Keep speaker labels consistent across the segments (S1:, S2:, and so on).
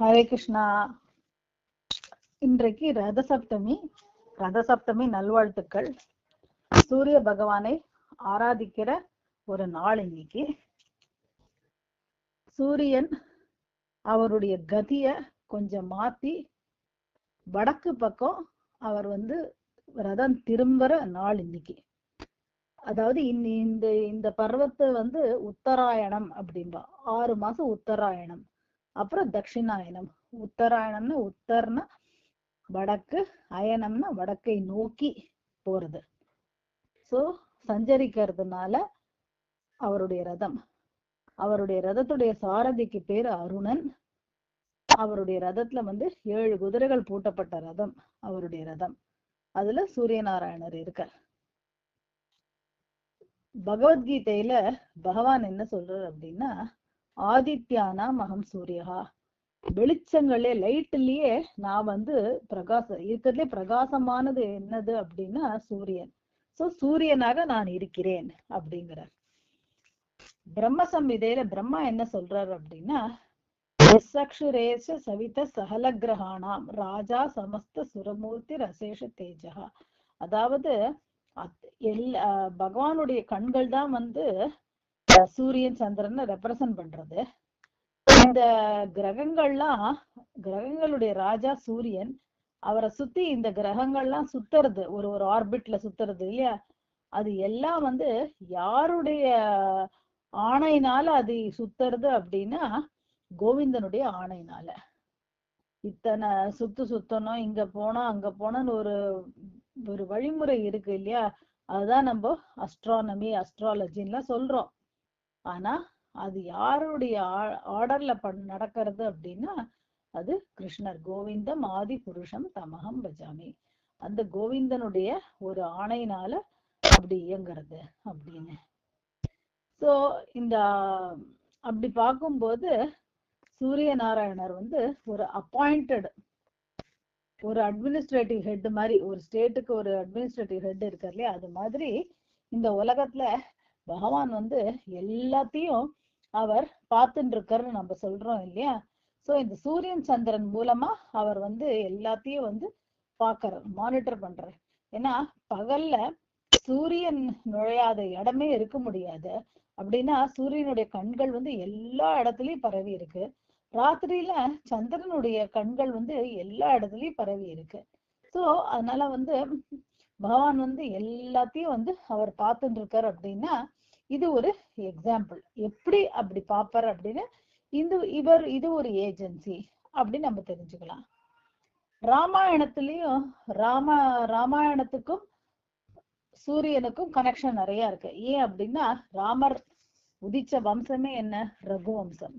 S1: ஹரே கிருஷ்ணா. இன்றைக்கு ரத சப்தமி ரத சப்தமி நல்வாழ்த்துக்கள். சூரிய பகவானை ஆராதிக்கிற ஒரு நாள் இன்னைக்கு. சூரியன் அவருடைய கதிய கொஞ்சம் மாத்தி வடக்கு பக்கம் அவர் வந்து ரதம் திரும்புற நாள் இன்னைக்கு. அதாவது இந்த இந்த இந்த வந்து உத்தராயணம் அப்படின்பா. ஆறு மாசம் உத்தராயணம். அப்புறம் தட்சிணாயனம். உத்தராயணம்னா உத்தர்னா வடக்கு அயனம்னா வடக்கை நோக்கி போறது. சோ சஞ்சரிக்கிறதுனால அவருடைய ரதம். அவருடைய ரதத்துடைய சாரதிக்கு பேரு அருணன். அவருடைய ரதத்துல வந்து ஏழு குதிரைகள் பூட்டப்பட்ட ரதம் அவருடைய ரதம். அதுல சூரியநாராயணர் இருக்கார். பகவத்கீதையில பகவான் என்ன சொல்றார் அப்படின்னா ஆதித்யானா மகம் சூரியகா வெளிச்சங்களே லைட்லயே நான் வந்து பிரகாசம் இருக்கிறதுலே பிரகாசமானது என்னது அப்படின்னா சூரியன். சோ சூரியனாக நான் இருக்கிறேன் அப்படிங்கிறார். பிரம்ம சம்விதையில பிரம்மா என்ன சொல்றாரு அப்படின்னா சக்ஷுரேஷ சவித சகல கிரகாணாம் ராஜா சமஸ்த சுரமூர்த்தி ரசேஷ தேஜகா அதாவது எல்லா பகவானுடைய கண்கள் தான் வந்து சூரியன் சந்திரன் ரெப்ரசன்ட் பண்றது. இந்த கிரகங்கள்லாம் கிரகங்களுடைய ராஜா சூரியன் அவரை சுத்தி இந்த கிரகங்கள்லாம் சுத்துறது ஒரு ஒரு ஆர்பிட்ல சுத்துறது இல்லையா? அது எல்லாம் வந்து யாருடைய ஆணையினால அது சுத்துறது அப்படின்னா கோவிந்தனுடைய ஆணையினால. இத்தனை சுத்து சுத்தணும் இங்க போனா அங்க போனோம்னு ஒரு ஒரு வழிமுறை இருக்கு இல்லையா? அதுதான் நம்ம அஸ்ட்ரானமி அஸ்ட்ராலஜின்லாம் சொல்றோம். ஆனா அது யாருடைய ஆர்டர்ல நடக்கிறது அப்படின்னா அது கிருஷ்ணர். கோவிந்தம் ஆதி புருஷம் தமகம் பஜாமி. அந்த கோவிந்தனுடைய ஒரு ஆணையினால அப்படி இயங்குறது அப்படின்னு. சோ இந்த அப்படி பார்க்கும்போது சூரிய நாராயணர் வந்து ஒரு அப்பாயிண்டட் ஒரு அட்மினிஸ்ட்ரேட்டிவ் ஹெட் மாதிரி ஒரு ஸ்டேட்டுக்கு ஒரு அட்மினிஸ்ட்ரேட்டிவ் ஹெட் இருக்கார் இல்லையா? அது மாதிரி இந்த உலகத்துல பகவான் வந்து எல்லாத்தையும் அவர் பார்த்துட்டு இருக்காருன்னு நம்ம சொல்றோம் இல்லையா? சோ இந்த சூரியன் சந்திரன் மூலமா அவர் வந்து எல்லாத்தையும் வந்து பாக்குறார் மானிட்டர் பண்றார். ஏன்னா பகல்ல சூரியன் நுழையாத இடமே இருக்க முடியாது. அப்படின்னா சூரியனுடைய கண்கள் வந்து எல்லா இடத்துலயும் பரவி இருக்கு. ராத்திரியில சந்திரனுடைய கண்கள் வந்து எல்லா இடத்துலயும் பரவி இருக்கு. சோ அதனால வந்து பகவான் வந்து எல்லாத்தையும் வந்து அவர் பார்த்துட்டு இருக்காரு அப்படின்னா இது ஒரு எக்ஸாம்பிள் எப்படி அப்படி பார்ப்பார் அப்படின்னு இந்த இவர் இது ஒரு ஏஜென்சி அப்படின்னு நம்ம தெரிஞ்சுக்கலாம். ராமாயணத்திலயும் ராம ராமாயணத்துக்கும் சூரியனுக்கும் கனெக்ஷன் நிறைய இருக்கு. ஏன் அப்படின்னா ராமர் உதிச்ச வம்சமே என்ன? ரகுவம்சம்.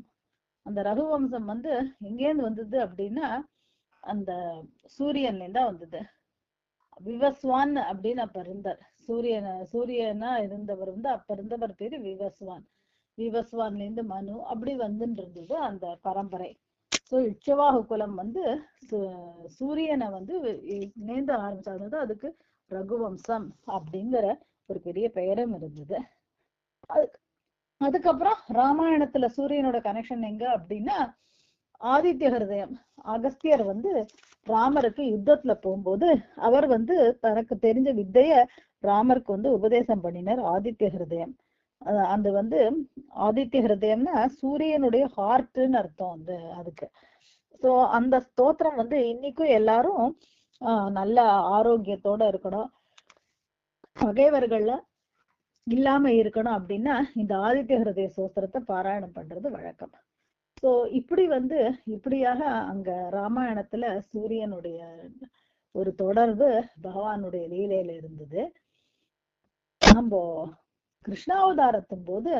S1: அந்த ரகுவம்சம் வந்து எங்கேருந்து வந்தது அப்படின்னா அந்த சூரியன்ல இருந்தா வந்தது. விவஸ்வான் அப்படின்னு அப்ப இருந்தார். சூரியன சூரியனா இருந்தவர் வந்து அப்ப இருந்தவர் பேரு விவஸ்வான் விவஸ்வான்ல இருந்து மனு அப்படி வந்துட்டு இருந்தது அந்த பரம்பரை. சோ இட்சவாகு குலம் வந்து சூரியனை வந்து நேர்ந்து ஆரம்பிச்சாங்க அதுக்கு ரகுவம்சம் அப்படிங்கிற ஒரு பெரிய பெயரும் இருந்தது. அதுக்கு அதுக்கப்புறம் ராமாயணத்துல சூரியனோட கனெக்ஷன் எங்க அப்படின்னா ஆதித்ய ஹிருதயம் அகஸ்தியர் வந்து ராமருக்கு யுத்தத்துல போகும்போது அவர் வந்து தனக்கு தெரிஞ்ச வித்தைய ராமருக்கு வந்து உபதேசம் பண்ணினார் ஆதித்ய ஹிருதயம். அந்த வந்து ஆதித்ய ஹிருதயம்னா சூரியனுடைய ஹார்ட்னு அர்த்தம் அந்த அதுக்கு. சோ அந்த ஸ்தோத்திரம் வந்து இன்னைக்கும் எல்லாரும் ஆஹ் நல்ல ஆரோக்கியத்தோட இருக்கணும். பகைவர்கள்ல இல்லாம இருக்கணும் அப்படின்னா இந்த ஆதித்ய ஹிருதய சோஸ்திரத்தை பாராயணம் பண்றது வழக்கம். சோ இப்படி வந்து இப்படியாக அங்க ராமாயணத்துல சூரியனுடைய ஒரு தொடர்பு பகவானுடைய லீலையில இருந்தது. நம்ம கிருஷ்ணாவதாரத்தின் போது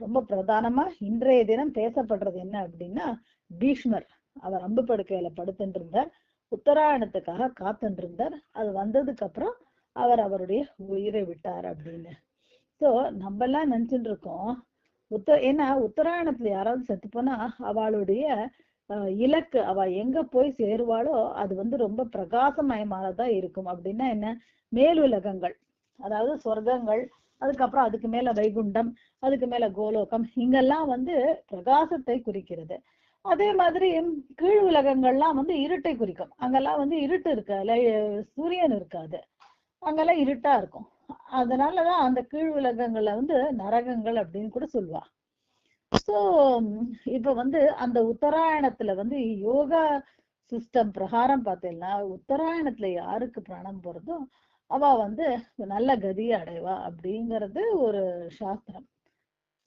S1: ரொம்ப பிரதானமா இன்றைய தினம் பேசப்படுறது என்ன அப்படின்னா பீஷ்மர் அவர் அம்பு படுக்கையில படுத்துட்டு இருந்தார் உத்தராயணத்துக்காக காத்துட்டு இருந்தார் அது வந்ததுக்கு அப்புறம் அவர் அவருடைய உயிரை விட்டார் அப்படின்னு. சோ நம்ம எல்லாம் நினைச்சுட்டு இருக்கோம் உத்த ஏன்னா உத்தராயணத்துல யாராவது செத்து போனா அவளுடைய இலக்கு அவ எங்க போய் சேருவாளோ அது வந்து ரொம்ப பிரகாசமயமானதா இருக்கும். அப்படின்னா என்ன? மேலுலகங்கள் அதாவது சொர்க்கங்கள் அதுக்கப்புறம் அதுக்கு மேல வைகுண்டம் அதுக்கு மேல கோலோகம் இங்கெல்லாம் வந்து பிரகாசத்தை குறிக்கிறது. அதே மாதிரி கீழ் உலகங்கள்லாம் வந்து இருட்டை குறிக்கும். அங்கெல்லாம் வந்து இருட்டு இருக்காது. சூரியன் இருக்காது. அங்கெல்லாம் இருட்டா இருக்கும். அதனாலதான் அந்த கீழ் உலகங்களை வந்து நரகங்கள் அப்படின்னு கூட சொல்லுவா. சோ இப்ப வந்து அந்த உத்தராயணத்துல வந்து யோகா சிஸ்டம் பிரகாரம் பார்த்தீங்கன்னா உத்தராயணத்துல யாருக்கு பிராணம் போறதோ அவ வந்து நல்ல கதியை அடைவா அப்படிங்கிறது ஒரு சாஸ்திரம்.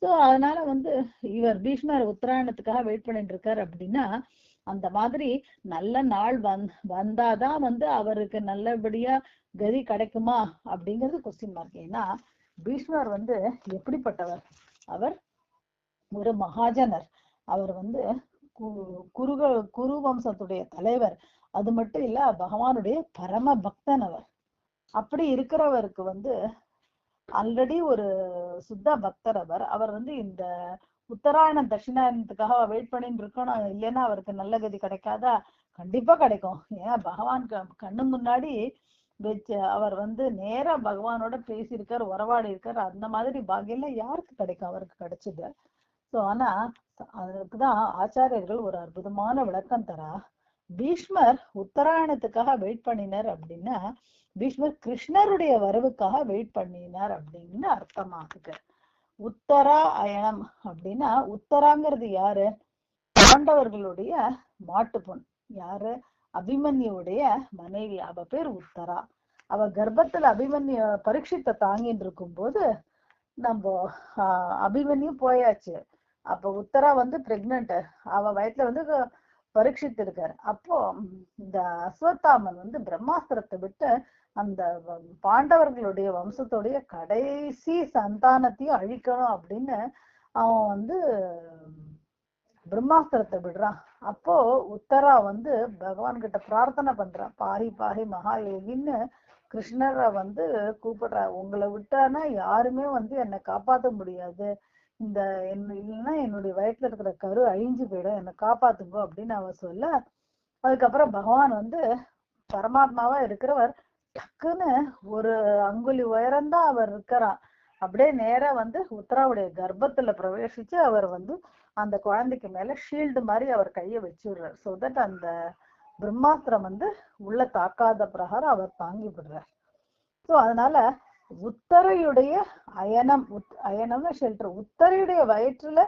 S1: சோ அதனால வந்து இவர் பீஷ்மர் உத்தராயணத்துக்காக வெயிட் பண்ணிட்டு இருக்காரு அப்படின்னா அந்த மாதிரி நல்ல நாள் வந் வந்தாதான் வந்து அவருக்கு நல்லபடியா கதி கிடைக்குமா அப்படிங்கிறது கொஸ்டின் மார்க் ஏன்னா பீஷ்மர் வந்து எப்படிப்பட்டவர்? அவர் ஒரு மகாஜனர். அவர் வந்து கு- குருக குரு வம்சத்துடைய தலைவர். அது மட்டும் இல்ல பகவானுடைய பரம பக்தன் அவர். அப்படி இருக்கிறவருக்கு வந்து ஆல்ரெடி ஒரு சுத்த பக்தர் அவர். அவர் வந்து இந்த உத்தராயணம் தட்சிணாயணத்துக்காக வெயிட் பண்ணிட்டு இருக்கணும். இல்லைன்னா அவருக்கு நல்ல கதி கிடைக்காதா? கண்டிப்பா கிடைக்கும். ஏன் பகவான் கண்ணு முன்னாடி வச்சு அவர் வந்து நேரா பகவானோட பேசியிருக்காரு உறவாடி இருக்காரு அந்த மாதிரி பாக்கியம் யாருக்கு கிடைக்கும்? அவருக்கு கிடைச்சது. சோ ஆனா அதுக்குதான் ஆச்சாரியர்கள் ஒரு அற்புதமான விளக்கம் தரா. பீஷ்மர் உத்தராயணத்துக்காக வெயிட் பண்ணினர் அப்படின்னா பீஷ்மர் கிருஷ்ணருடைய வரவுக்காக வெயிட் பண்ணினார் அப்படின்னு அர்த்தமாகுது உத்தரா அயனம் அப்படின்னா உத்தராங்கிறது யாரு? பாண்டவர்களுடைய மாட்டு பொன் யாரு? அபிமன்யுடைய மனைவி. அவ பேர் உத்தரா. அவ கர்ப்பத்துல அபிமன்யு பரீட்சித்தை தாங்கிட்டு இருக்கும்போது நம்ம ஆஹ், அபிமன்யு போயாச்சு. அப்ப உத்தரா வந்து பிரெக்னன்ட் அவ வயத்துல வந்து பரீட்சித்து இருக்காரு அப்போ இந்த அஸ்வத்தாமன் வந்து பிரம்மாஸ்திரத்தை விட்டு அந்த பாண்டவர்களுடைய வம்சத்துடைய கடைசி சந்தானத்தையும் அழிக்கணும் அப்படின்னு அவன் வந்து பிரம்மாஸ்திரத்தை விடுறான். அப்போ உத்தரா வந்து பகவான் கிட்ட பிரார்த்தனை பண்றான். பாரி பாரி மகாயோகின்னு கிருஷ்ணரை வந்து கூப்பிடுறா. உங்களை விட்டானா யாருமே வந்து என்னை காப்பாத்த முடியாது. இந்த என்ன இல்லைன்னா என்னுடைய வயித்துல இருக்கிற கரு அழிஞ்சு போயிடும். என்னை காப்பாத்துங்க அப்படின்னு அவ சொல்ல அதுக்கப்புறம் பகவான் வந்து பரமாத்மாவா இருக்கிறவர் டக்குன்னு ஒரு அங்குலி உயரம்தான் அவர் இருக்கிறான் அப்படியே நேரா வந்து உத்தராவுடைய கர்ப்பத்துல பிரவேசிச்சு அவர் வந்து அந்த குழந்தைக்கு மேல ஷீல்டு மாதிரி அவர் கையை வச்சுடுறார். ஸோ தட் அந்த பிரம்மாஸ்திரம் வந்து உள்ள தாக்காத பிரகாரம் அவர் தாங்கி விடுறார். ஸோ அதனால உத்தரையுடைய அயனம் உத் அயனம்னு ஷெல்டர் உத்தரையுடைய வயிற்றுல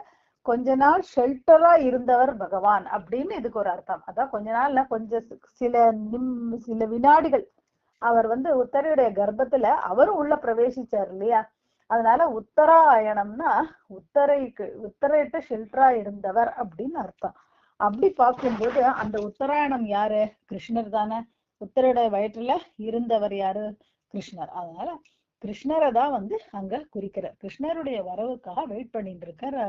S1: கொஞ்ச நாள் ஷெல்டரா இருந்தவர் பகவான் அப்படின்னு இதுக்கு ஒரு அர்த்தம். அதான் கொஞ்ச நாள்ல கொஞ்சம் சில நிம் சில வினாடிகள் அவர் வந்து உத்தரையுடைய கர்ப்பத்துல அவரும் உள்ள பிரவேசிச்சார் இல்லையா? அதனால உத்தராயணம்னா உத்தரைக்கு உத்தரையிட்ட ஷெல்டரா இருந்தவர் அப்படின்னு அர்த்தம். அப்படி பார்க்கும்போது அந்த உத்தராயணம் யாரு? கிருஷ்ணர் தானே. உத்தரையுடைய வயிற்றுல இருந்தவர் யாரு? கிருஷ்ணர். அதனால கிருஷ்ணரை தான் வந்து அங்க குறிக்கிறார். கிருஷ்ணருடைய வரவுக்காக வெயிட் பண்ணிட்டு இருக்கார்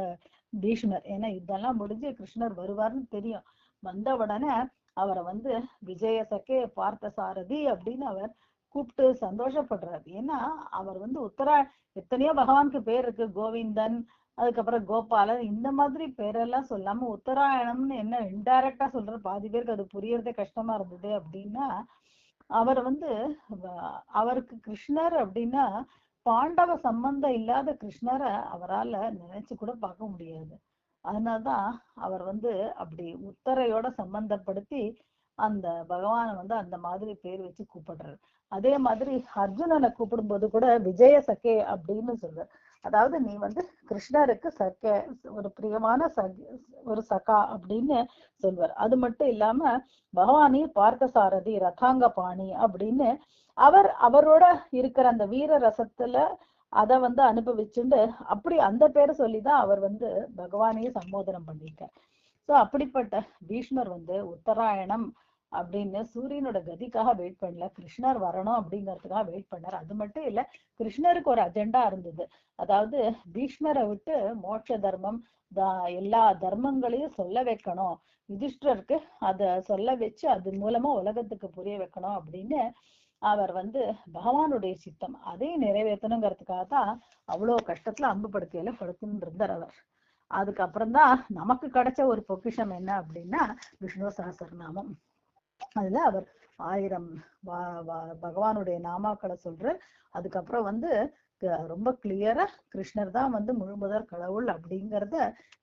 S1: பீஷ்மர். ஏன்னா இதெல்லாம் முடிஞ்சு கிருஷ்ணர் வருவார்னு தெரியும். வந்த உடனே அவரை வந்து விஜயசக்கே பார்த்த சாரதி அப்படின்னு அவர் கூப்பிட்டு சந்தோஷப்படுறாரு. ஏன்னா அவர் வந்து உத்தரா எத்தனையோ பகவானுக்கு பேர் இருக்கு. கோவிந்தன் அதுக்கப்புறம் கோபாலன் இந்த மாதிரி பேரெல்லாம் சொல்லாம உத்தராயணம்னு என்ன இன்டைரக்டா சொல்ற பாதி பேருக்கு அது புரியறதே கஷ்டமா இருந்தது அப்படின்னா அவர் வந்து அவருக்கு கிருஷ்ணர் அப்படின்னா பாண்டவ சம்பந்தம் இல்லாத கிருஷ்ணரை அவரால நினைச்சு கூட பார்க்க முடியாது. அதனாலதான் அவர் வந்து அப்படி உத்தரையோட சம்பந்தப்படுத்தி அந்த பகவான வந்து அந்த மாதிரி பேர் வச்சு கூப்பிடுறாரு. அதே மாதிரி அர்ஜுனனை கூப்பிடும்போது கூட விஜய சகே அப்படின்னு சொல்ற அதாவது நீ வந்து கிருஷ்ணருக்கு சகே ஒரு பிரியமான சக ஒரு சகா அப்படின்னு சொல்வார். அது மட்டும் இல்லாம பகவானி பார்த்தசாரதி ரதாங்க பாணி அப்படின்னு அவர் அவரோட இருக்கிற அந்த வீர ரசத்துல அத வந்து அனுபவிச்சுண்டு அப்படி அந்த பேரை சொல்லிதான் அவர் வந்து பகவானையே சம்போதனம் பண்ணியிருக்கார். சோ அப்படிப்பட்ட பீஷ்மர் வந்து உத்தராயணம் அப்படின்னு சூரியனோட கதிக்காக வெயிட் பண்ணல. கிருஷ்ணர் வரணும் அப்படிங்கறதுக்காக வெயிட் பண்ணார். அது மட்டும் இல்ல கிருஷ்ணருக்கு ஒரு அஜெண்டா இருந்தது. அதாவது பீஷ்மரை விட்டு மோட்ச தர்மம் எல்லா தர்மங்களையும் சொல்ல வைக்கணும். யுதிஷ்டருக்கு அத சொல்ல வச்சு அது மூலமா உலகத்துக்கு புரிய வைக்கணும் அப்படின்னு அவர் வந்து பகவானுடைய சித்தம். அதையும் நிறைவேற்றணுங்கிறதுக்காக தான் அவ்வளோ கஷ்டத்துல அம்பு படுக்கையில படுத்துன்னு இருந்தார் அவர். அதுக்கப்புறம் தான் நமக்கு கிடைச்ச ஒரு பொக்கிஷம் என்ன அப்படின்னா விஷ்ணு சகசரநாமம். அதுல அவர் ஆயிரம் பகவானுடைய நாமாக்களை சொல்ற அதுக்கப்புறம் வந்து க- ரொம்ப கிளியரா கிருஷ்ணர் தான் வந்து முழுமுதற் கடவுள் அப்படிங்கிறத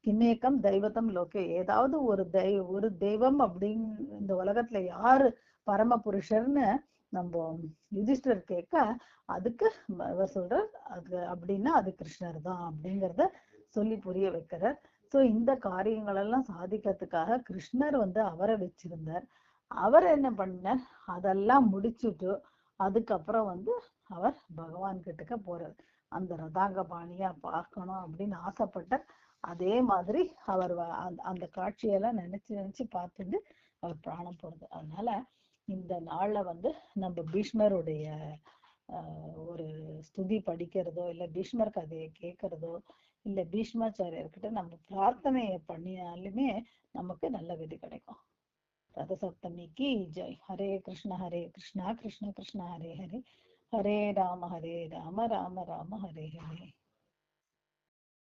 S1: கிண்ணேக்கம் தெய்வத்தம் லோகே ஏதாவது ஒரு தெய் ஒரு தெய்வம் அப்படிங் இந்த உலகத்துல யாரு பரம புருஷர்னு நம்ம யுதிஷ்டர் கேட்க அதுக்கு அவர் சொல்றார் அது அப்படின்னா அது கிருஷ்ணர் தான் அப்படிங்கறத சொல்லி புரிய வைக்கிறார். சோ இந்த காரியங்கள் எல்லாம் சாதிக்கிறதுக்காக கிருஷ்ணர் வந்து அவரை வச்சிருந்தார். அவர் என்ன பண்ணார்? அதெல்லாம் முடிச்சுட்டு அதுக்கப்புறம் வந்து அவர் பகவான் கிட்டக்க போறார். அந்த ரதாங்க பாணியா பார்க்கணும் அப்படின்னு ஆசைப்பட்டார். அதே மாதிரி அவர் வ- அந்த- அந்த காட்சியெல்லாம் நினைச்சு நினைச்சு பார்த்துட்டு அவர் பிராணம் போறது அதனால இந்த நாள்ல வந்து நம்ம பீஷ்மருடைய ஆஹ், ஒரு ஸ்துதி படிக்கிறதோ இல்ல பீஷ்மர் கதையை கேட்கறதோ இல்ல பீஷ்மாச்சாரியர்கிட்ட நம்ம பிரார்த்தனையை பண்ணினாலுமே நமக்கு நல்ல விதி கிடைக்கும். ரத சப்தமிக்கு ஜெய். ஹரே கிருஷ்ண ஹரே கிருஷ்ணா கிருஷ்ண கிருஷ்ண ஹரே ஹரே. ஹரே ராம ஹரே ராம ராம ராம ஹரே ஹரே.